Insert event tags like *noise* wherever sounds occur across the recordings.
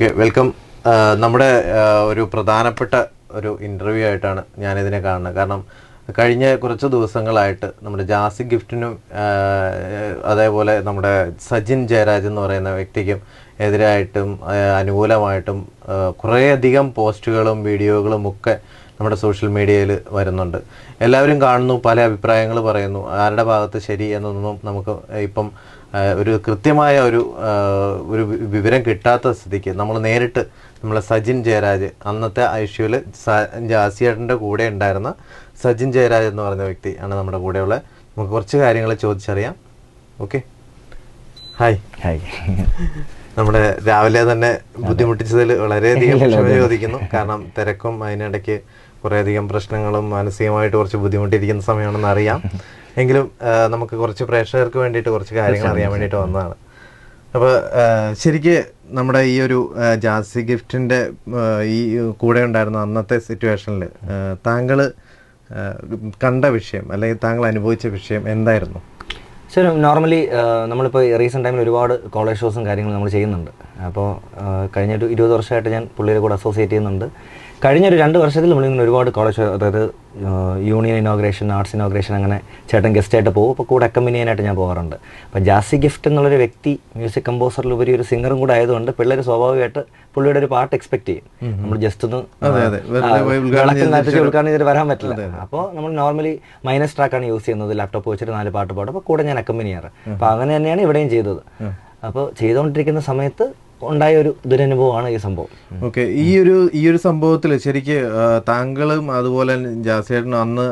Welcome. നമ്മുടെ ഒരു പ്രധാനപ്പെട്ട ഒരു ഇന്റർവ്യൂ ആയിട്ടാണ് ഞാനിതിനെ കാണുന്നത്. കാരണം കഴിഞ്ഞ കുറച്ച് ദിവസങ്ങളായിട്ട് നമ്മുടെ ജാസി ഗിഫ്റ്റിനും അതേപോലെ നമ്മുടെ സജിൻ ജയരാജ് എന്ന് പറയുന്ന വ്യക്തിക്കും എതിരായിട്ടും അനുകൂലമായിട്ടും കുറേയധികം പോസ്റ്റുകളും വീഡിയോകളും ഒക്കെ നമ്മുടെ സോഷ്യൽ മീഡിയയിൽ വരുന്നുണ്ട്. എല്ലാവരും കാണുന്നു പല അഭിപ്രായങ്ങൾ പറയുന്നു. ആരുടെ ഭാഗത്ത് ശരി എന്നൊന്നും നമുക്ക് ഇപ്പം ഒരു കൃത്യമായ ഒരു ഒരു വിവരം കിട്ടാത്ത സ്ഥിതിക്ക് നമ്മൾ നേരിട്ട് നമ്മളെ സജിൻ ജയരാജ് അന്നത്തെ ഐഷ്യുവിൽ ജാസിയേട്ടന്റെ കൂടെ ഉണ്ടായിരുന്ന സജിൻ ജയരാജ് എന്ന് പറഞ്ഞ വ്യക്തി ആണ് നമ്മുടെ കൂടെയുള്ള. നമുക്ക് കുറച്ച് കാര്യങ്ങൾ ചോദിച്ചറിയാം. ഓക്കെ? ഹായ്. ഹായ്. നമ്മുടെ രാവിലെ തന്നെ ബുദ്ധിമുട്ടിച്ചതിൽ വളരെയധികം ക്ഷമ ചോദിക്കുന്നു. കാരണം തിരക്കും അതിനിടയ്ക്ക് കുറേയധികം പ്രശ്നങ്ങളും മാനസികമായിട്ട് കുറച്ച് ബുദ്ധിമുട്ടിയിരിക്കുന്ന സമയമാണെന്ന് അറിയാം. എങ്കിലും നമുക്ക് കുറച്ച് പ്രേക്ഷകർക്ക് വേണ്ടിയിട്ട് കുറച്ച് കാര്യങ്ങൾ അറിയാൻ വേണ്ടിയിട്ട് വന്നതാണ്. അപ്പോൾ ശരിക്ക് നമ്മുടെ ഈ ഒരു ജാസി ഗിഫ്റ്റിന്റെ ഈ കൂടെ ഉണ്ടായിരുന്ന അന്നത്തെ സിറ്റുവേഷനിൽ താങ്കൾ കണ്ട വിഷയം അല്ലെങ്കിൽ താങ്കൾ അനുഭവിച്ച വിഷയം എന്തായിരുന്നു? ശരി നോർമലി നമ്മളിപ്പോൾ റീസെന്റ് ടൈമിൽ ഒരുപാട് കോളേജ് ഷോസും കാര്യങ്ങളും നമ്മൾ ചെയ്യുന്നുണ്ട്. അപ്പോൾ കഴിഞ്ഞ ഒരു ഇരുപത് വർഷമായിട്ട് ഞാൻ പുള്ളിയുടെ കൂടെ അസോസിയേറ്റ് ചെയ്യുന്നുണ്ട്. കഴിഞ്ഞ ഒരു രണ്ട് വർഷത്തിൽ നമ്മളിങ്ങനെ ഒരുപാട് കോളേജ് അതായത് യൂണിയൻ ഇനോഗ്രേഷൻ ആർട്സ് ഇനോഗ്രേഷൻ അങ്ങനെ ചേട്ടൻ ഗസ്റ്റായിട്ട് പോകും. അപ്പോൾ കൂടെ അക്കമ്പനി ചെയ്യാനായിട്ട് ഞാൻ പോകാറുണ്ട്. അപ്പോൾ ജാസി ഗിഫ്റ്റ് എന്നുള്ളൊരു വ്യക്തി മ്യൂസിക് കമ്പോസറിലുപരി ഒരു സിംഗറും കൂടെ ആയതുകൊണ്ട് പിള്ളേർ സ്വാഭാവികമായിട്ട് പുള്ളിയുടെ ഒരു പാട്ട് എക്സ്പെക്ട് ചെയ്യും. നമ്മൾ ജസ്റ്റ് ഒന്ന് ഉദ്ഘാടനം ചെയ്തിട്ട് വരാൻ പറ്റില്ല. അപ്പോൾ നമ്മൾ നോർമലി മൈനസ് ട്രാക്കാണ് യൂസ് ചെയ്യുന്നത്. ലാപ്ടോപ്പ് വെച്ചിട്ട് നാല് പാട്ട് പാടും. അപ്പോൾ കൂടെ ഞാൻ അക്കമ്പനി ചെയ്യാറ്. അപ്പോൾ അങ്ങനെ തന്നെയാണ് ഇവിടെയും ചെയ്തത്. അപ്പോൾ ചെയ്തുകൊണ്ടിരിക്കുന്ന സമയത്ത് ഉണ്ടായ ഒരു ദുരനുഭവമാണ് ഈ സംഭവം. ഓക്കെ ഈ ഒരു ഈ ഒരു സംഭവത്തിൽ ശരിക്ക് താങ്കളും അതുപോലെ തന്നെ ജാസിയേട്ടനും അന്ന്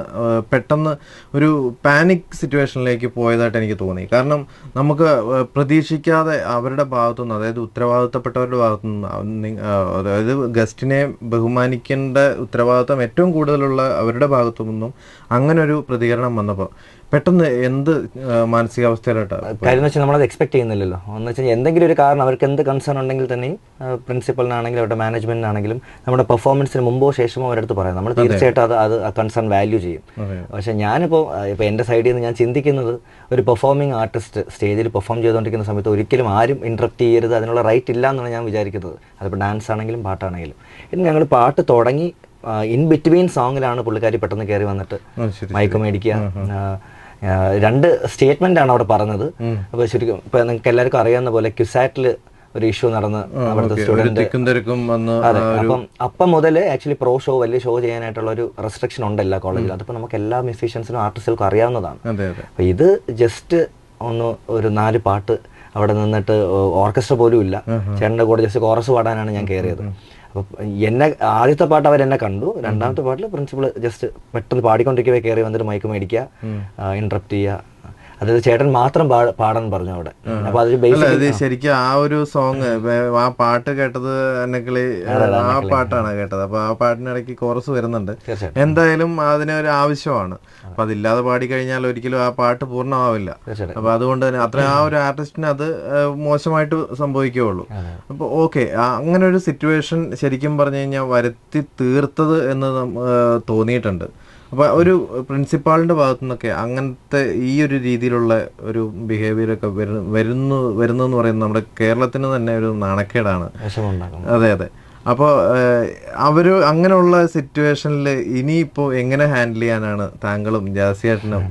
പെട്ടെന്ന് ഒരു പാനിക് സിറ്റുവേഷനിലേക്ക് പോയതായിട്ട് എനിക്ക് തോന്നി. കാരണം നമുക്ക് പ്രതീക്ഷിക്കാതെ അവരുടെ ഭാഗത്തുനിന്ന് അതായത് ഉത്തരവാദിത്തപ്പെട്ടവരുടെ ഭാഗത്തുനിന്ന് അതായത് ഗസ്റ്റിനെ ബഹുമാനിക്കേണ്ട ഉത്തരവാദിത്തം ഏറ്റവും കൂടുതലുള്ള അവരുടെ ഭാഗത്തു നിന്നും അങ്ങനെ ഒരു പ്രതികരണം വന്നപ്പോൾ പെട്ടെന്ന് എന്ത് മാനസികാവസ്ഥയിലോട്ടാണ് കാര്യം വെച്ചാൽ നമ്മളത് എക്സ്പെക്ട് ചെയ്യുന്നില്ലല്ലോ. എന്ന് വെച്ചാൽ എന്തെങ്കിലും ഒരു കാരണം അവർക്ക് എന്ത് കൺസേൺ ഉണ്ടെങ്കിൽ തന്നെ പ്രിൻസിപ്പലിനാണെങ്കിലും അവരുടെ മാനേജ്മെന്റിനാണെങ്കിലും നമ്മുടെ പെർഫോമൻസിന് മുമ്പോ ശേഷമോ അവരടുത്ത് പറയാം. നമ്മൾ തീർച്ചയായിട്ടും അത് അത് കൺസേൺ വാല്യൂ ചെയ്യും. പക്ഷെ ഞാനിപ്പോൾ ഇപ്പോൾ എന്റെ സൈഡിൽ നിന്ന് ഞാൻ ചിന്തിക്കുന്നത് ഒരു പെർഫോമിംഗ് ആർട്ടിസ്റ്റ് സ്റ്റേജിൽ പെർഫോം ചെയ്തുകൊണ്ടിരിക്കുന്ന സമയത്ത് ഒരിക്കലും ആരും ഇൻട്രപ്റ്റ് ചെയ്യരുത് അതിനുള്ള റൈറ്റ് ഇല്ല എന്നാണ് ഞാൻ വിചാരിക്കുന്നത്. അതിപ്പോൾ ഡാൻസ് ആണെങ്കിലും പാട്ടാണെങ്കിലും. ഇനി ഞങ്ങൾ പാട്ട് തുടങ്ങി ഇൻ ബിറ്റ്വീൻ സോങ്ങിലാണ് പുള്ളിക്കാരി പെട്ടെന്ന് കയറി വന്നിട്ട് ശരി രണ്ട് സ്റ്റേറ്റ്മെന്റ് ആണ് അവിടെ പറഞ്ഞത്. അപ്പൊ ശരിക്കും ഇപ്പൊ നിങ്ങൾക്ക് എല്ലാവർക്കും അറിയാവുന്ന പോലെ ക്യുസാറ്റിൽ ഒരു ഇഷ്യൂ നടന്ന് അവിടുത്തെ സ്റ്റുഡന്റ് അപ്പം അപ്പം മുതൽ ആക്ച്വലി പ്രോ ഷോ വലിയ ഷോ ചെയ്യാനായിട്ടുള്ള ഒരു റെസ്ട്രിക്ഷൻ ഉണ്ട് എല്ലാ കോളേജിലും അതിപ്പോൾ നമുക്ക് എല്ലാ മ്യൂസീഷ്യൻസിനും ആർട്ടിസ്റ്റുകൾക്കും അറിയാവുന്നതാണ്. അപ്പൊ ഇത് ജസ്റ്റ് ഒന്ന് ഒരു നാല് പാട്ട് അവിടെ നിന്നിട്ട് ഓർക്കസ്ട്ര പോലും ഇല്ല. ചേട്ടന്റെ കൂടെ ജസ്റ്റ് കോറസ് പാടാനാണ് ഞാൻ കയറിയത് അപ്പൊ എന്നെ ആദ്യത്തെ പാട്ട് അവർ എന്നെ കണ്ടു. രണ്ടാമത്തെ പാട്ടിൽ പ്രിൻസിപ്പൾ ജസ്റ്റ് പെട്ടെന്ന് പാടിക്കൊണ്ടിരിക്കവേ കയറി വന്നിട്ട് മൈക്ക് മേടിക്കുക ഇന്ററപ്റ്റ് ചെയ്യുക. അതായത് ചേട്ടൻ മാത്രം പാടാൻ പറഞ്ഞു അവിടെ. അപ്പൊ അതൊരു ബേസ് ശരിക്കും ആ ഒരു സോങ് ആ പാട്ട് കേട്ടത് എന്നെക്കളി ആ പാട്ടാണ് കേട്ടത്. അപ്പൊ ആ പാട്ടിനിടയ്ക്ക് കോറസ് വരുന്നുണ്ട്. എന്തായാലും അതിന് ഒരു ആവശ്യമാണ്. അപ്പൊ അതില്ലാതെ പാടിക്കഴിഞ്ഞാൽ ഒരിക്കലും ആ പാട്ട് പൂർണമാവില്ല. അപ്പൊ അതുകൊണ്ട് തന്നെ അത്ര ആ ഒരു ആർട്ടിസ്റ്റിന് അത് മോശമായിട്ട് സംഭവിക്കുകയുള്ളൂ. അപ്പൊ ഓക്കെ അങ്ങനെ ഒരു സിറ്റുവേഷൻ ശരിക്കും പറഞ്ഞു കഴിഞ്ഞാൽ വരുത്തി തീർത്തത് എന്ന് തോന്നിയിട്ടുണ്ട്. അപ്പൊ ഒരു പ്രിൻസിപ്പാളിന്റെ ഭാഗത്തു നിന്നൊക്കെ അങ്ങനത്തെ ഈ ഒരു രീതിയിലുള്ള ഒരു ബിഹേവിയർ ഒക്കെ വരുന്നു വരുന്നു എന്ന് പറയുന്നത് നമ്മുടെ കേരളത്തിന് തന്നെ ഒരു നാണക്കേടാണ്. അതെ അതെ. അപ്പോൾ അവർ അങ്ങനെയുള്ള സിറ്റുവേഷനിൽ ഇനിയിപ്പോ എങ്ങനെ ഹാൻഡിൽ ചെയ്യാനാണ് താങ്കളും ജാസിയേട്ടനും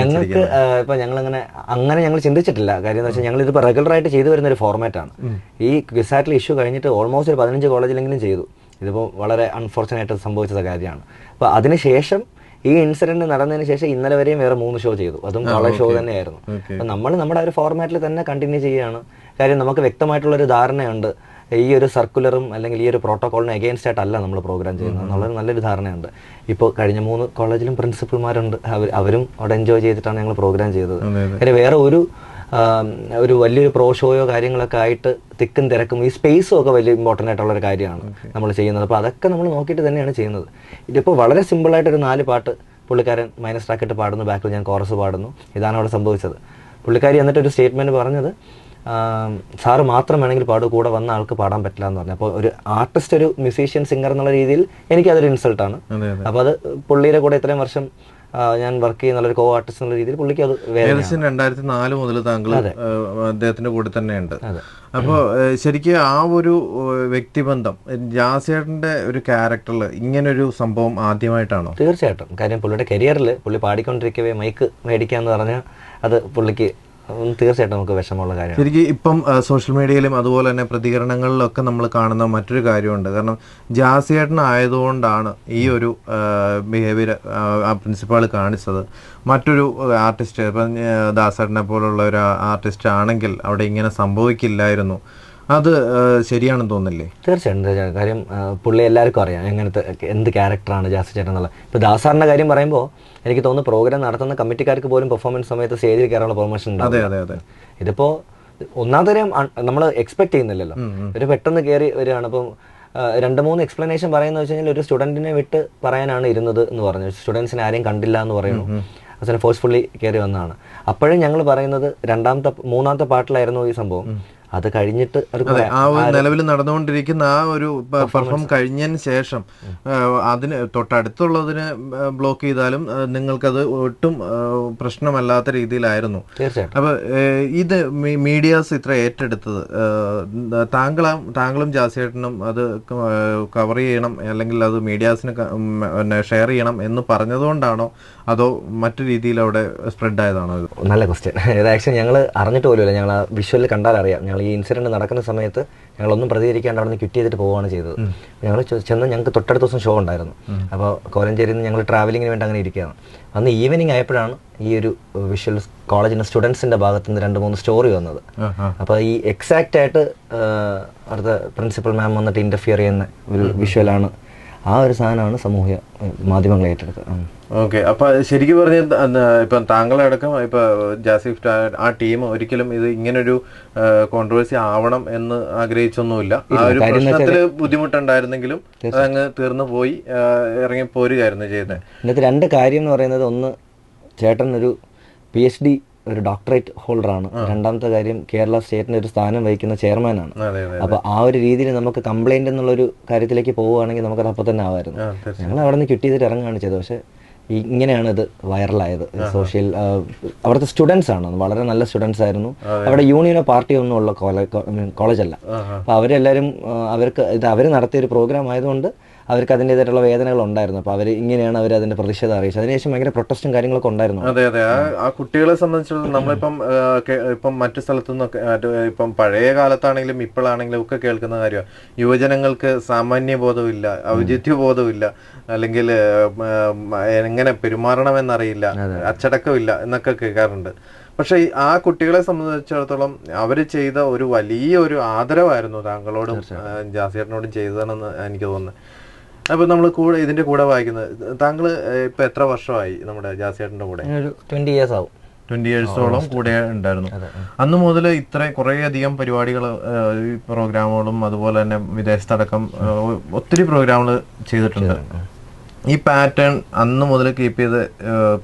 ഞങ്ങൾക്ക് ഇപ്പൊ ഞങ്ങൾ അങ്ങനെ അങ്ങനെ ഞങ്ങൾ ചിന്തിച്ചിട്ടില്ല. കാര്യം എന്ന് വെച്ചാൽ ഞങ്ങൾ ഇതിപ്പോൾ റെഗുലർ ആയിട്ട് ചെയ്തു വരുന്ന ഒരു ഫോർമാറ്റാണ് ഈ ക്വിസാറ്റിൽ ഇഷ്യൂ കഴിഞ്ഞിട്ട് ഓൾമോസ്റ്റ് ഒരു പതിനഞ്ച് കോളേജിലെങ്കിലും ചെയ്തു. ഇതിപ്പോൾ വളരെ അൺഫോർച്ചുനേറ്റ് സംഭവിച്ച കാര്യമാണ്. അപ്പോൾ അതിനുശേഷം ഈ ഇൻസിഡന്റ് നടന്നതിന് ശേഷം ഇന്നലെ വരെയും വേറെ മൂന്ന് ഷോ ചെയ്തു. അതും കോളേജ് ഷോ തന്നെയായിരുന്നു. അപ്പം നമ്മൾ നമ്മുടെ ആ ഒരു ഫോർമാറ്റിൽ തന്നെ കണ്ടിന്യൂ ചെയ്യുകയാണ്. കാര്യം നമുക്ക് വ്യക്തമായിട്ടുള്ള ഒരു ധാരണയുണ്ട്. ഈ ഒരു സർക്കുലറും അല്ലെങ്കിൽ ഈ ഒരു പ്രോട്ടോകോളിന് അഗെയിൻസ്റ്റ് ആയിട്ടല്ല നമ്മൾ പ്രോഗ്രാം ചെയ്യുന്നത്. എന്നുള്ളത് നല്ലൊരു ധാരണയുണ്ട്. ഇപ്പോൾ കഴിഞ്ഞ മൂന്ന് കോളേജിലും പ്രിൻസിപ്പൽമാരുണ്ട് അവർ അവരും അവിടെ എൻജോയ് ചെയ്തിട്ടാണ് ഞങ്ങൾ പ്രോഗ്രാം ചെയ്തത്. കാര്യം വേറെ ഒരു ഒരു വലിയൊരു പ്രോ ഷോയോ കാര്യങ്ങളൊക്കെ ആയിട്ട് തിക്കും തിരക്കും ഈ സ്പേസും ഒക്കെ വലിയ ഇമ്പോർട്ടന്റ് ആയിട്ടുള്ള ഒരു കാര്യമാണ് നമ്മൾ ചെയ്യുന്നത്. അപ്പോൾ അതൊക്കെ നമ്മൾ നോക്കിയിട്ട് തന്നെയാണ് ചെയ്യുന്നത്. ഇതിപ്പോൾ വളരെ സിമ്പിളായിട്ട് ഒരു നാല് പാട്ട് പുള്ളിക്കാരൻ മൈനസ് ട്രാക്കിട്ട് പാടുന്നു ബാക്കിൽ ഞാൻ കോറസ് പാടുന്നു. ഇതാണ് അവിടെ സംഭവിച്ചത്. പുള്ളിക്കാരി എന്നിട്ട് ഒരു സ്റ്റേറ്റ്മെന്റ് പറഞ്ഞത് സാറ് മാത്രം വേണമെങ്കിൽ പാടൂ കൂടെ വന്ന ആൾക്ക് പാടാൻ പറ്റില്ല എന്ന് പറഞ്ഞു. അപ്പോൾ ഒരു ആർട്ടിസ്റ്റ് ഒരു മ്യൂസീഷ്യൻ സിംഗർ എന്നുള്ള രീതിയിൽ എനിക്കതൊരു ഇൻസൾട്ടാണ് അപ്പോൾ അത് പുള്ളിയുടെ കൂടെ ഇത്രയും വർഷം ഞാൻ വർക്ക് ചെയ്യുന്ന ഒരു കോ ആർട്ടിസ്റ്റ് എന്നുള്ള രീതിയിൽ പുള്ളിക്ക് അത് ഏകദേശം രണ്ടായിരത്തി നാല് മുതൽ താങ്കൾ അദ്ദേഹത്തിന്റെ കൂടെ തന്നെയുണ്ട്. അപ്പോൾ ശരിക്കും ആ ഒരു വ്യക്തിബന്ധം ജാസേട്ടന്റെ ഒരു ക്യാരക്ടറിൽ ഇങ്ങനൊരു സംഭവം ആദ്യമായിട്ടാണോ? തീർച്ചയായിട്ടും. കാര്യം പുള്ളിയുടെ കരിയറിൽ പുള്ളി പാടിക്കൊണ്ടിരിക്കവേ മൈക്ക് മേടിക്കാന്ന് പറഞ്ഞാൽ അത് പുള്ളിക്ക് തീർച്ചയായിട്ടും നമുക്ക് വിഷമമുള്ള കാര്യമാണ്. ശരിക്കും ഇപ്പം സോഷ്യൽ മീഡിയയിലും അതുപോലെ തന്നെ പ്രതികരണങ്ങളിലൊക്കെ നമ്മൾ കാണുന്ന മറ്റൊരു കാര്യമുണ്ട്. കാരണം ജാസിയേട്ടനായതുകൊണ്ടാണ് ഈ ഒരു ബിഹേവിയർ ആ പ്രിൻസിപ്പാൾ കാണിച്ചത്. മറ്റൊരു ആർട്ടിസ്റ്റ് ഇപ്പം ദാസേട്ടനെ പോലുള്ള ഒരു ആർട്ടിസ്റ്റ് ആണെങ്കിൽ അവിടെ ഇങ്ങനെ സംഭവിക്കില്ലായിരുന്നു. അത് ശരിയാണെന്ന് തോന്നില്ലേ തീർച്ചയായിട്ടും തീർച്ചയായും കാര്യം പുള്ളി എല്ലാവർക്കും അറിയാം എങ്ങനത്തെ എന്ത് ക്യാരക്ടറാണ് ജാസ് ചേട്ടൻ എന്നുള്ളത്. ഇപ്പോൾ ദാസാറിന്റെ കാര്യം പറയുമ്പോൾ എനിക്ക് തോന്നുന്നു പ്രോഗ്രാം നടത്തുന്ന കമ്മിറ്റിക്കാർക്ക് പോലും പെർഫോമൻസ് സമയത്ത് സ്റ്റേജിൽ കയറാനുള്ള പെർമിഷൻ ഉണ്ട് അതെ അതെ അതെ. ഇതിപ്പോൾ ഒന്നാമത്തെ കാര്യം നമ്മൾ എക്സ്പെക്ട് ചെയ്യുന്നില്ലല്ലോ. ഒരു പെട്ടെന്ന് കയറി വരികയാണ്. അപ്പം രണ്ട് മൂന്ന് എക്സ്പ്ലനേഷൻ പറയുന്നത് വെച്ച് കഴിഞ്ഞാൽ ഒരു സ്റ്റുഡന്റിനെ വിട്ട് പറയാനാണ് ഇരുന്നത് എന്ന് പറഞ്ഞു. സ്റ്റുഡൻസിനെ ആരെയും കണ്ടില്ല എന്ന് പറയുന്നു. അച്ഛനെ ഫോഴ്സ്ഫുള്ളി കയറി വന്നതാണ്. അപ്പോഴും ഞങ്ങൾ പറയുന്നത് രണ്ടാമത്തെ മൂന്നാമത്തെ പാട്ടിലായിരുന്നു ഈ സംഭവം. അത് കഴിഞ്ഞിട്ട് ആ ഒരു നിലവിൽ നടന്നുകൊണ്ടിരിക്കുന്ന ആ ഒരു പെർഫോം കഴിഞ്ഞതിന് ശേഷം അതിന് തൊട്ടടുത്തുള്ളതിന് ബ്ലോക്ക് ചെയ്താലും നിങ്ങൾക്കത് ഒട്ടും പ്രശ്നമല്ലാത്ത രീതിയിലായിരുന്നു. തീർച്ചയായിട്ടും. അപ്പൊ ഇത് മീഡിയാസ് ഇത്ര ഏറ്റെടുത്തത്. താങ്കളും താങ്കളും ജാസിയേട്ടനും അത് കവർ ചെയ്യണം അല്ലെങ്കിൽ അത് മീഡിയാസിന് പിന്നെ ഷെയർ ചെയ്യണം എന്ന് പറഞ്ഞതുകൊണ്ടാണോ അതോ മറ്റു രീതിയിൽ അവിടെ സ്പ്രെഡ് ആയതാണോ നല്ല ക്വസ്റ്റ്യൻ ഇത് ആക്ച്വലി ഞങ്ങൾ അറിഞ്ഞിട്ട് പോലുമില്ല ഞങ്ങൾ ആ വിഷ്വലിൽ കണ്ടാൽ അറിയാം ഞങ്ങൾ ഈ ഇൻസിഡന്റ് നടക്കുന്ന സമയത്ത് ഞങ്ങളൊന്നും പ്രതികരിക്കാണ്ട് അവിടെ നിന്ന് ക്വിറ്റ് ചെയ്തിട്ട് പോവുകയാണ് ചെയ്തത്. ഞങ്ങൾ ചെന്ന് ഞങ്ങൾക്ക് തൊട്ടടുത്ത ദിവസം ഷോ ഉണ്ടായിരുന്നു. അപ്പോൾ കോലഞ്ചേരിയിൽ നിന്ന് ഞങ്ങൾ ട്രാവലിങ്ങിന് വേണ്ടി അങ്ങനെ ഇരിക്കുകയാണ്. അന്ന് ഈവനിങ് ആയപ്പോഴാണ് ഈ ഒരു വിഷ്വൽ കോളേജിന്റെ സ്റ്റുഡൻസിന്റെ ഭാഗത്ത് നിന്ന് രണ്ട് മൂന്ന് സ്റ്റോറി വന്നത്. അപ്പോൾ ഈ എക്സാക്റ്റ് ആയിട്ട് അടുത്ത പ്രിൻസിപ്പൽ മാം വന്നിട്ട് ഇന്റർഫിയർ ചെയ്യുന്ന ഒരു വിഷ്വലാണ് ആ ഒരു സാധനമാണ് സമൂഹ മാധ്യമങ്ങൾ ഏറ്റെടുത്തത്. ഓക്കെ അപ്പൊ ശരിക്കും പറഞ്ഞ ഇപ്പം താങ്കളടക്കം ഇപ്പൊ ജാസിഫ് ആ ടീം ഒരിക്കലും ഇത് ഇങ്ങനൊരു കോൺട്രവേഴ്സി ആവണം എന്ന് ആഗ്രഹിച്ചൊന്നുമില്ല. ആ ഒരു പ്രശ്നത്തിൽ ബുദ്ധിമുട്ടുണ്ടായിരുന്നെങ്കിലും അതങ്ങ് തീർന്നു പോയി ഇറങ്ങി പോരുകയായിരുന്നു ചെയ്യുന്നത് ഇതിനകത്ത് രണ്ട് കാര്യം എന്ന് പറയുന്നത് ഒന്ന് ചേട്ടൻ ഒരു പി എച്ച് ഡി ഒരു ഡോക്ടറേറ്റ് ഹോൾഡറാണ് രണ്ടാമത്തെ കാര്യം കേരള സ്റ്റേറ്റിന്റെ ഒരു സ്ഥാനം വഹിക്കുന്ന ചെയർമാനാണ്. അപ്പോൾ ആ ഒരു രീതിയിൽ നമുക്ക് കംപ്ലൈന്റ് എന്നുള്ള ഒരു കാര്യത്തിലേക്ക് പോവുകയാണെങ്കിൽ നമുക്കത് അപ്പൊ തന്നെ ആവായിരുന്നു ഞങ്ങൾ അവിടെ നിന്ന് കിട്ടിയതിട്ട് ഇറങ്ങുകയാണ് ചെയ്തത്. പക്ഷേ ഇങ്ങനെയാണ് ഇത് വൈറലായത് സോഷ്യൽ അവിടുത്തെ സ്റ്റുഡൻസ് ആണ്. വളരെ നല്ല സ്റ്റുഡൻസ് ആയിരുന്നു. അവിടെ യൂണിയനോ പാർട്ടിയോ ഒന്നും ഉള്ള കോളേജ് അല്ല അപ്പോൾ അവരെല്ലാവരും അവർക്ക് ഇത് അവർ നടത്തിയ ഒരു പ്രോഗ്രാം ആയതുകൊണ്ട് അവർക്ക് അതിന്റെതായിട്ടുള്ള വേദനകൾ ഉണ്ടായിരുന്നു. അപ്പോൾ അവർ ഇങ്ങനെയാണ് അവർ അതിന്റെ പ്രതിഷേധം അറിയിച്ചത്. അതിനുശേഷം ഭയങ്കര പ്രൊട്ടസ്റ്റും കാര്യങ്ങളൊക്കെ ഉണ്ടായിരുന്നു. അതെ അതെ. ആ കുട്ടികളെ സംബന്ധിച്ചിടത്തോളം നമ്മളിപ്പം ഇപ്പം മറ്റു സ്ഥലത്തു നിന്നൊക്കെ ഇപ്പം പഴയ കാലത്താണെങ്കിലും ഇപ്പോഴാണെങ്കിലും ഒക്കെ കേൾക്കുന്ന കാര്യമാണ് യുവജനങ്ങൾക്ക് സാമാന്യ ബോധമില്ല ഔചിത്യ ബോധമില്ല അല്ലെങ്കിൽ എങ്ങനെ പെരുമാറണമെന്നറിയില്ല അച്ചടക്കമില്ല എന്നൊക്കെ കേൾക്കാറുണ്ട്. പക്ഷെ ആ കുട്ടികളെ സംബന്ധിച്ചിടത്തോളം അവർ ചെയ്ത ഒരു വലിയ ഒരു ആദരവായിരുന്നു താങ്കളോടും ജാസിയേട്ടനോടും ചെയ്തതെന്ന് എനിക്ക് തോന്നുന്നത് അപ്പൊ നമ്മൾ കൂടെ ഇതിന്റെ കൂടെ വായിക്കുന്നത് താങ്കൾ ഇപ്പൊ എത്ര വർഷമായി നമ്മുടെ ജാസിയേട്ടന്റെ കൂടെ? ട്വന്റി ഇയേഴ്സ് ആവും. ട്വന്റി ഇയേഴ്സോളം കൂടെ ഉണ്ടായിരുന്നു. അന്ന് മുതൽ ഇത്ര കുറേ അധികം പരിപാടികൾ പ്രോഗ്രാമുകളും അതുപോലെ തന്നെ വിദേശത്തടക്കം ഒത്തിരി പ്രോഗ്രാമുകൾ ചെയ്തിട്ടുണ്ട്. ഈ പാറ്റേൺ അന്ന് മുതൽ കീപ്പ് ചെയ്ത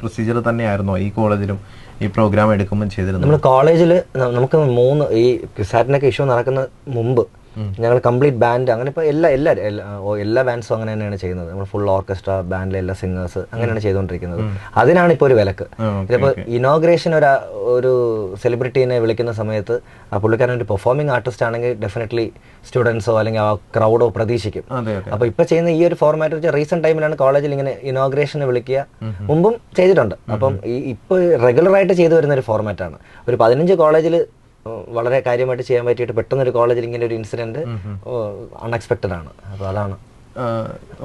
പ്രൊസീജിയർ തന്നെയായിരുന്നോ ഈ കോളേജിലും ഈ പ്രോഗ്രാം എടുക്കുമ്പോൾ ചെയ്തിരുന്നത്? നമ്മൾ കോളേജിൽ നമുക്ക് മൂന്ന് ഈ സാറ്റിനൊക്കെ ഇഷ്യൂ നടക്കുന്ന മുമ്പ് ഞങ്ങൾ കംപ്ലീറ്റ് ബാൻഡ് അങ്ങനെ ഇപ്പോൾ എല്ലാ എല്ലാ എല്ലാ- ബാൻഡ്സും അങ്ങനെ തന്നെയാണ് ചെയ്യുന്നത്. നമ്മൾ ഫുൾ ഓർക്കസ്ട്ര ബാൻഡിലെ എല്ലാ സിംഗേഴ്സ് അങ്ങനെയാണ് ചെയ്തുകൊണ്ടിരിക്കുന്നത്. അതിനാണ് ഇപ്പോൾ ഒരു വിലക്ക്. ഇതിപ്പോൾ ഇനോഗ്രേഷൻ ഒരു ഒരു സെലിബ്രിറ്റീനെ വിളിക്കുന്ന സമയത്ത് ആ പുള്ളിക്കാരൻ ഒരു പെർഫോമിംഗ് ആർട്ടിസ്റ്റ് ആണെങ്കിൽ ഡെഫിനറ്റ്ലി സ്റ്റുഡൻസോ അല്ലെങ്കിൽ ആ ക്രൗഡോ പ്രതീക്ഷിക്കും. അപ്പോൾ ഇപ്പോൾ ചെയ്യുന്ന ഈ ഒരു ഫോർമാറ്റ് വെച്ചാൽ റീസെന്റ് ടൈമിലാണ് കോളേജിൽ ഇങ്ങനെ ഇനോഗ്രേഷന് വിളിക്കുക. മുമ്പും ചെയ്തിട്ടുണ്ട്. അപ്പം ഈ ഇപ്പോൾ റെഗുലറായിട്ട് ചെയ്തു വരുന്ന ഒരു ഫോർമാറ്റാണ് ഒരു പതിനഞ്ച് കോളേജിൽ വളരെ കാര്യമായിട്ട് ചെയ്യാൻ പറ്റിയിട്ട് പെട്ടെന്നൊരു കോളേജിൽ ഇങ്ങനെ ഒരു ഇൻസിഡന്റ് അൺഎക്സ്പെക്റ്റഡ് ആണ്. അപ്പോൾ അതാണ്.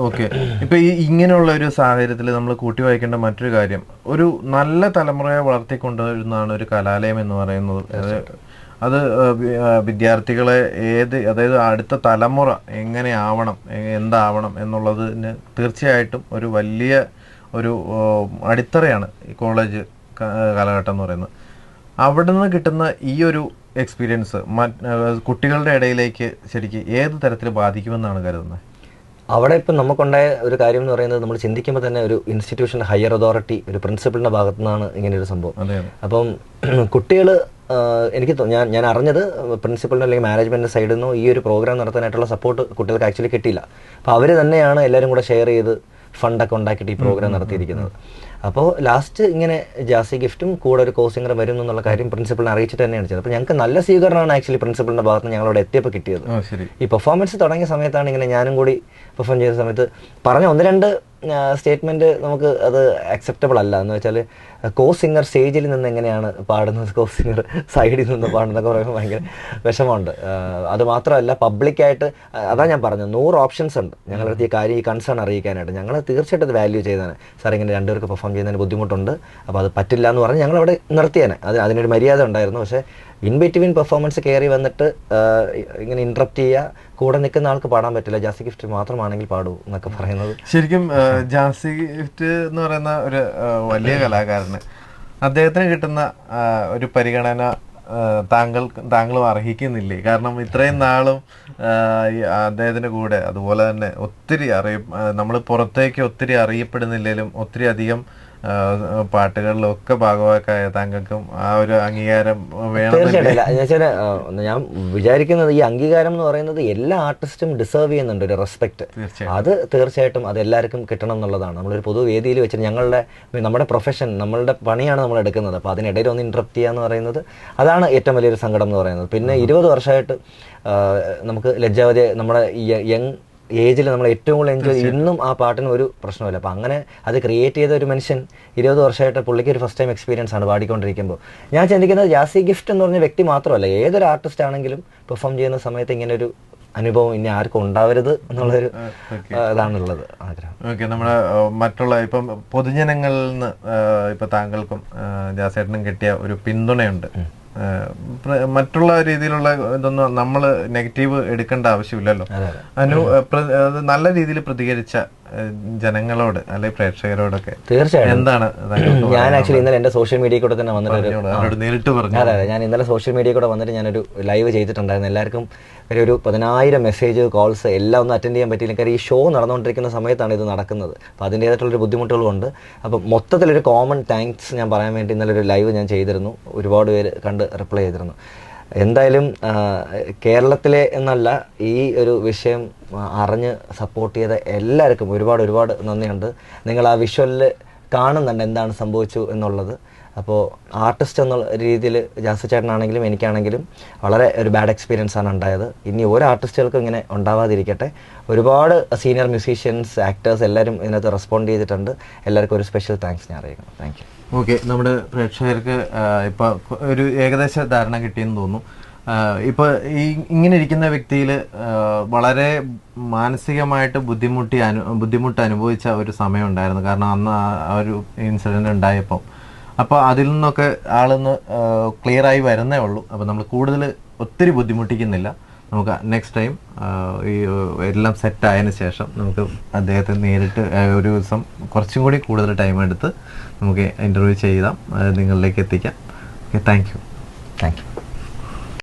ഓക്കെ. ഇപ്പൊ ഈ ഇങ്ങനെയുള്ള ഒരു സാഹചര്യത്തിൽ നമ്മൾ കൂട്ടി വായിക്കേണ്ട മറ്റൊരു കാര്യം ഒരു നല്ല തലമുറയെ വളർത്തിക്കൊണ്ടുവരുന്നതാണ് ഒരു കലാലയം എന്ന് പറയുന്നത്. അത് വിദ്യാർത്ഥികളെ ഏത് അതായത് അടുത്ത തലമുറ എങ്ങനെ ആവണം എന്താവണം എന്നുള്ളതിന് തീർച്ചയായിട്ടും ഒരു വലിയ ഒരു അടിത്തറയാണ് ഈ കോളേജ് കാലഘട്ടം എന്ന് പറയുന്നത്. അവിടെ നിന്ന് കിട്ടുന്ന ഈ ഒരു എക്സ്പീരിയൻസ് കുട്ടികളുടെ ഇടയിലേക്ക് ശരിക്കും ഏത് തരത്തിൽ ബാധിക്കുമെന്നാണ് കരുതുന്നത്? അവിടെ ഇപ്പം നമുക്കുണ്ടായ ഒരു കാര്യം എന്ന് പറയുന്നത് നമ്മൾ ചിന്തിക്കുമ്പോൾ തന്നെ ഒരു ഇൻസ്റ്റിറ്റ്യൂഷൻ ഹയർ അതോറിറ്റി ഒരു പ്രിൻസിപ്പളിന്റെ ഭാഗത്തു നിന്നാണ് ഇങ്ങനെ ഒരു സംഭവം അപ്പം *clears throat* കുട്ടികൾ എനിക്ക് ഞാൻ ഞാൻ അറിഞ്ഞത് പ്രിൻസിപ്പളിന്റെ അല്ലെങ്കിൽ മാനേജ്മെന്റിന്റെ സൈഡിൽ നിന്നും ഈ ഒരു പ്രോഗ്രാം നടത്താനായിട്ടുള്ള സപ്പോർട്ട് കുട്ടികൾക്ക് ആക്ച്വലി കിട്ടിയില്ല. അപ്പോൾ അവർ തന്നെയാണ് എല്ലാവരും കൂടെ ഷെയർ ചെയ്ത് ഫണ്ടൊക്കെ ഉണ്ടാക്കിയിട്ട് ഈ പ്രോഗ്രാം നടത്തിയിരിക്കുന്നത്. അപ്പോൾ ലാസ്റ്റ് ഇങ്ങനെ ജാസി ഗിഫ്റ്റും കൂടെ ഒരു കോസിംഗർ വരും എന്നുള്ള കാര്യം പ്രിൻസിപ്പളിനെ അറിയിച്ചിട്ട് തന്നെയാണ് ചെയ്തത്. അപ്പോൾ ഞങ്ങൾക്ക് നല്ല സ്വീകരണമാണ് ആക്ച്വലി പ്രിൻസിപ്പളിന്റെ ഭാഗത്ത് നിന്ന് ഞങ്ങളോട് എത്തിയപ്പോൾ കിട്ടിയത്. ഈ പെർഫോമൻസ് തുടങ്ങിയ സമയത്താണ് ഇങ്ങനെ ഞാനും കൂടി പെർഫോം ചെയ്ത സമയത്ത് പറഞ്ഞ ഒന്ന് രണ്ട് സ്റ്റേറ്റ്മെന്റ് നമുക്ക് അത് അക്സെപ്റ്റബിൾ അല്ല. എന്ന് വെച്ചാൽ കോ സിംഗർ സ്റ്റേജിൽ നിന്ന് എങ്ങനെയാണ് പാടുന്നത്? കോ സിംഗർ സൈഡിൽ നിന്ന് പാടുന്നതൊക്കെ പറയുമ്പോൾ ഭയങ്കര വിഷമമുണ്ട്. അത് മാത്രമല്ല പബ്ലിക്കായിട്ട് അതാ ഞാൻ പറഞ്ഞു നൂറ് ഓപ്ഷൻസ് ഉണ്ട്. ഞങ്ങളുടെ ഈ കാര്യം ഈ കൺസേൺ അറിയിക്കാനായിട്ട്. ഞങ്ങൾ തീർച്ചയായിട്ടും അത് വാല്യൂ ചെയ്തതാണ് സാർ ഇങ്ങനെ രണ്ടുപേർക്ക് പെർഫോം ചെയ്യുന്നതിന് ബുദ്ധിമുട്ടുണ്ട്. അപ്പോൾ അത് പറ്റില്ല എന്ന് പറഞ്ഞ് ഞങ്ങൾ അവിടെ നിർത്തിയേനെ. അത് അതിനൊരു മര്യാദ ഉണ്ടായിരുന്നു. പക്ഷേ ഇൻ ബിറ്റ്വീൻ പെർഫോമൻസ് കയറി വന്നിട്ട് ഇങ്ങനെ ഇൻട്രപ്റ്റ് ചെയ്യുക കൂടെ നിൽക്കുന്ന ആൾക്ക് പാടാൻ പറ്റില്ല. ജാസി ഗിഫ്റ്റ് മാത്രമാണെങ്കിൽ പാടൂ എന്നൊക്കെ പറയുന്നത്. ശരിക്കും ജാസി ഗിഫ്റ്റ് എന്ന് പറയുന്ന ഒരു വലിയ കലാകാരന്. അദ്ദേഹത്തിന് കിട്ടുന്ന ഒരു പരിഗണന താങ്കൾ താങ്കളും അർഹിക്കുന്നില്ലേ? കാരണം ഇത്രയും നാളും അദ്ദേഹത്തിന്റെ കൂടെ അതുപോലെ തന്നെ ഒത്തിരി അറിയ നമ്മൾ പുറത്തേക്ക് ഒത്തിരി അറിയപ്പെടുന്നില്ലെങ്കിലും ഒത്തിരി അധികം ആ, പാട്ടുകളിലും ഒക്കെ ഭാഗവാക്കായ താങ്കൾക്കും ആ ഒരു അംഗീകാരം വേണം തീർച്ചയായിട്ടും. ഞാൻ വിചാരിക്കുന്നത് ഈ അംഗീകാരം എന്ന് പറയുന്നത് എല്ലാ ആർട്ടിസ്റ്റും ഡിസേർവ് ചെയ്യുന്നുണ്ട് ഒരു റെസ്പെക്ട് അത് തീർച്ചയായിട്ടും അത് എല്ലാവർക്കും കിട്ടണം എന്നുള്ളതാണ്. നമ്മളൊരു പൊതു വേദിയിൽ വെച്ചിട്ട് ഞങ്ങളുടെ നമ്മുടെ പ്രൊഫഷൻ നമ്മളുടെ പണിയാണ് നമ്മൾ എടുക്കുന്നത്. അപ്പോൾ അതിനിടയിൽ ഒന്ന് ഇൻട്രപ്റ്റ് ചെയ്യുക എന്ന് പറയുന്നത് അതാണ് ഏറ്റവും വലിയൊരു സങ്കടം എന്ന് പറയുന്നത്. പിന്നെ ഇരുപത് വർഷമായിട്ട് നമുക്ക് ലജ്ജാവതി നമ്മുടെ യങ് ഏജിൽ നമ്മൾ ഏറ്റവും കൂടുതൽ എൻജോയ് ഇന്നും ആ പാട്ടിന് ഒരു പ്രശ്നമില്ല. അപ്പം അങ്ങനെ അത് ക്രിയേറ്റ് ചെയ്ത ഒരു മനുഷ്യൻ ഇരുപത് വർഷമായിട്ട് പുള്ളിക്ക് ഒരു ഫസ്റ്റ് ടൈം എക്സ്പീരിയൻസ് ആണ് പാടിക്കൊണ്ടിരിക്കുമ്പോൾ ഞാൻ ചിന്തിക്കുന്നത് ജാസി ഗിഫ്റ്റ് എന്ന് പറഞ്ഞ വ്യക്തി മാത്രമല്ല ഏതൊരു ആർട്ടിസ്റ്റ് ആണെങ്കിലും പെർഫോം ചെയ്യുന്ന സമയത്ത് ഇങ്ങനെ ഒരു അനുഭവം ഇനി ആർക്കും ഉണ്ടാവരുത് എന്നുള്ളൊരു ഇതാണുള്ളത് ആഗ്രഹം. ഓക്കെ നമ്മുടെ മറ്റുള്ള ഇപ്പം പൊതുജനങ്ങളിൽ നിന്ന് ഇപ്പം താങ്കൾക്കും ജാസേട്ടനും കിട്ടിയ ഒരു പിന്തുണയുണ്ട്. മറ്റുള്ള രീതിയിലുള്ള ഇതൊന്നും നമ്മൾ നെഗറ്റീവ് എടുക്കേണ്ട ആവശ്യമില്ലല്ലോ. അനു നല്ല രീതിയിൽ പ്രതികരിച്ച ജനങ്ങളോട് അല്ലെങ്കിൽ പ്രേക്ഷകരോടൊക്കെ തീർച്ചയായും എന്താണ് ഞാൻ ആക്ച്വലി ഇന്നലെ എന്റെ സോഷ്യൽ മീഡിയ കൂടെ തന്നെ വന്നിട്ട്? നേരിട്ട് പറഞ്ഞു അതെ അതെ. ഞാൻ ഇന്നലെ സോഷ്യൽ മീഡിയ കൂടെ വന്നിട്ട് ഞാനൊരു ലൈവ് ചെയ്തിട്ടുണ്ടായിരുന്നു. എല്ലാവർക്കും ഒരു ഒരു പതിനായിരം മെസ്സേജ് കോൾസ് എല്ലാം ഒന്നും അറ്റൻഡ് ചെയ്യാൻ പറ്റിയില്ല. കാര്യം ഈ ഷോ നടന്നുകൊണ്ടിരിക്കുന്ന സമയത്താണ് ഇത് നടക്കുന്നത്. അപ്പോൾ അതിന്റേതായിട്ടുള്ളൊരു ബുദ്ധിമുട്ടുകളുണ്ട്. അപ്പം മൊത്തത്തിലൊരു കോമൺ താങ്ക്സ് ഞാൻ പറയാൻ വേണ്ടി ഇന്നലെ ഒരു ലൈവ് ഞാൻ ചെയ്തിരുന്നു. ഒരുപാട് പേര് കണ്ട് റിപ്ലൈ ചെയ്തിരുന്നു. എന്തായാലും കേരളത്തിലെ എന്നല്ല ഈ ഒരു വിഷയം അറിഞ്ഞ് സപ്പോർട്ട് ചെയ്ത എല്ലാവർക്കും ഒരുപാട് ഒരുപാട് നന്ദിയുണ്ട്. നിങ്ങൾ ആ വിഷ്വലിൽ കാണുന്നുണ്ട് എന്താണ് സംഭവിച്ചു എന്നുള്ളത്. അപ്പോൾ ആർട്ടിസ്റ്റ് എന്നുള്ള രീതിയിൽ ജാസ് ചേട്ടനാണെങ്കിലും എനിക്കാണെങ്കിലും വളരെ ഒരു ബാഡ് എക്സ്പീരിയൻസ് ആണ് ഉണ്ടായത്. ഇനി ഒരു ആർട്ടിസ്റ്റുകൾക്കും ഇങ്ങനെ ഉണ്ടാവാതിരിക്കട്ടെ. ഒരുപാട് സീനിയർ മ്യൂസീഷ്യൻസ് ആക്ടേഴ്സ് എല്ലാവരും ഇതിനകത്ത് റെസ്പോണ്ട് ചെയ്തിട്ടുണ്ട്. എല്ലാവർക്കും ഒരു സ്പെഷ്യൽ താങ്ക്സ് ഞാൻ അറിയിക്കണം താങ്ക് യു ഓക്കെ നമ്മുടെ പ്രേക്ഷകർക്ക് ഇപ്പോൾ ഒരു ഏകദേശ ധാരണ കിട്ടിയെന്ന് തോന്നുന്നു. ഇപ്പോൾ ഇപ്പൊ ഈ ഇങ്ങനെ ഇരിക്കുന്ന വ്യക്തിയിൽ വളരെ മാനസികമായിട്ട് ബുദ്ധിമുട്ടി അനു ബുദ്ധിമുട്ട് അനുഭവിച്ച ഒരു സമയം ഉണ്ടായിരുന്നു. കാരണം അന്ന് ആ ഒരു ഇൻസിഡന്റ് ഉണ്ടായപ്പോൾ അപ്പോൾ അതിൽ നിന്നൊക്കെ ആളൊന്ന് ക്ലിയർ ആയി വരുന്നേ ഉള്ളൂ. അപ്പോൾ നമ്മൾ കൂടുതൽ ഒത്തിരി ബുദ്ധിമുട്ടിക്കുന്നില്ല. നമുക്ക് നെക്സ്റ്റ് ടൈം ഈ എല്ലാം സെറ്റ് ആയതിനു ശേഷം നമുക്ക് അദ്ദേഹത്തെ നേരിട്ട് ഒരു ദിവസം കുറച്ചും കൂടി കൂടുതൽ ടൈം എടുത്ത് നമുക്ക് ഇന്റർവ്യൂ ചെയ്താം. നിങ്ങളിലേക്ക് എത്തിക്കാം. Okay thank you thank you